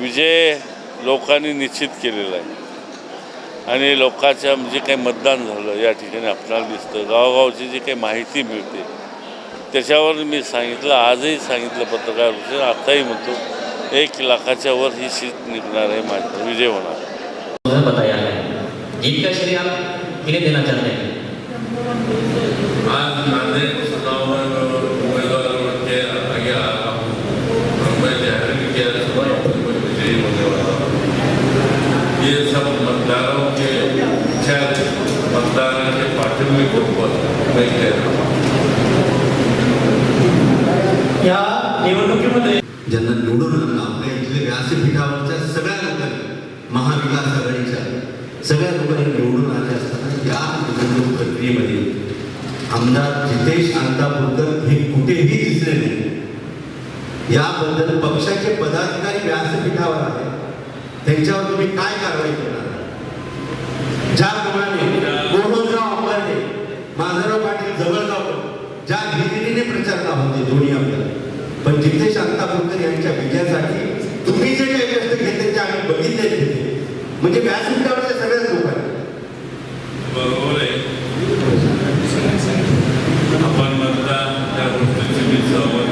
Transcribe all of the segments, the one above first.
विजय लोकांनी निश्चित केलेला आहे. आणि लोकांच्या जे काही मतदान झालं या ठिकाणी आपल्याला दिसतं. गावोगावची जी काही माहिती मिळते त्याच्यावर मी सांगितलं आजही सांगितलं पत्रकार आताही म्हणतो एक लाखाच्या वर ही सीट निघणार आहे माझा विजय होणार है जीत का श्रेय आप किन्हें देना चाहते हैं आज नांदेड चुनाव में उम्मीदवारों के आगे आ रहा हूँ और मैं जाहिर भी किया चुनाव में मैं विजयी होने वाला हूँ ये सब मतदारों के इच्छा मतदान के पाठ्यक्रम के ऊपर मैं हूँ या निवडणुकीमध्ये ज्यांना निवडून आणलं आपल्या इथले व्यासपीठावरच्या सगळ्या लोकांनी महाविकास आघाडीच्या सगळ्या लोकांनी निवडून आले असताना या निवडणूक प्रक्रियेमध्ये आमदार जितेश अंतापूरकर हे कुठेही दिसले नाही. याबद्दल पक्षाचे पदाधिकारी व्यासपीठावर आहे त्यांच्यावर तुम्ही काय कारवाई करणार? ज्याप्रमाणे माधवराव पाटील जवळगावकर ज्या हिरिरीने प्रचारला होते दोन्ही आपल्याला. पण जितेश अंतापूरकर यांच्या विजयासाठी तुम्ही जे काही कष्ट घेतले ते आम्ही बघितले तिथे म्हणजे व्यासपीठावरच्या सगळ्याच लोकांनी बरोबर आहे. आपण म्हणता त्या गोष्टीची मी सहमत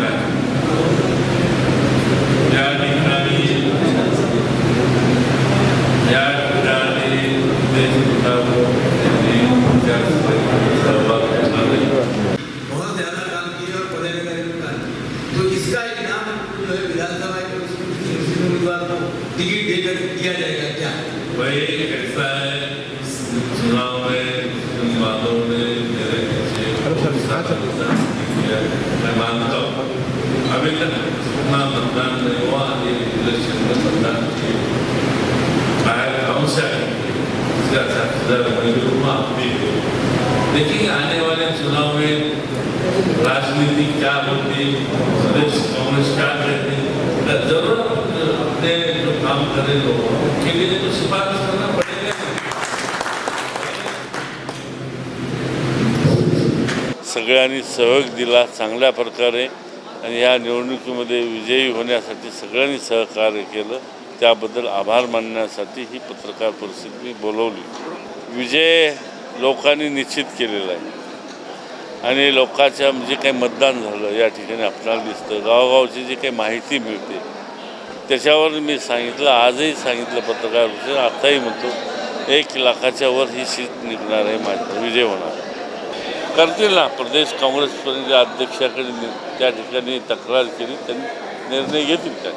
टिकट देकर दिया जाएगा क्या भाई ऐसा है चुनाव में वालों ने मेरे किया मैं मानता हूँ अभी तक इतना मतदान नहीं हुआ ये इलेक्शन में मतदान देखिए आने वाले चुनाव में राजनीति क्या होती प्रदेश कांग्रेस क्या कहती है ज़रूरत अपने जो काम करे तो उनके लिए तो सिफारिश करना पड़ेगा सगळ्यांनी सहयोग दिला चांगल्या प्रकारे आणि या निवडणुकीमध्ये विजयी होण्यासाठी सगळ्यांनी सहकार्य केलं. त्याबद्दल आभार मानण्यासाठी ही पत्रकार परिषद मी बोलवली. विजय लोकांनी निश्चित केलेला आहे. आणि लोकांच्या जे काही मतदान झालं या ठिकाणी आपल्याला दिसतं. गावोगावची जी काही माहिती मिळते त्याच्यावर मी सांगितलं आजही सांगितलं पत्रकार परिषदेत, आत्ताही म्हणतो एक लाखाच्या वर ही सीट निघणार आहे माझा विजय होणार. करतील ना प्रदेश काँग्रेस अध्यक्षाकडे त्या ठिकाणी तक्रार केली त्यांनी निर्णय घेतील काय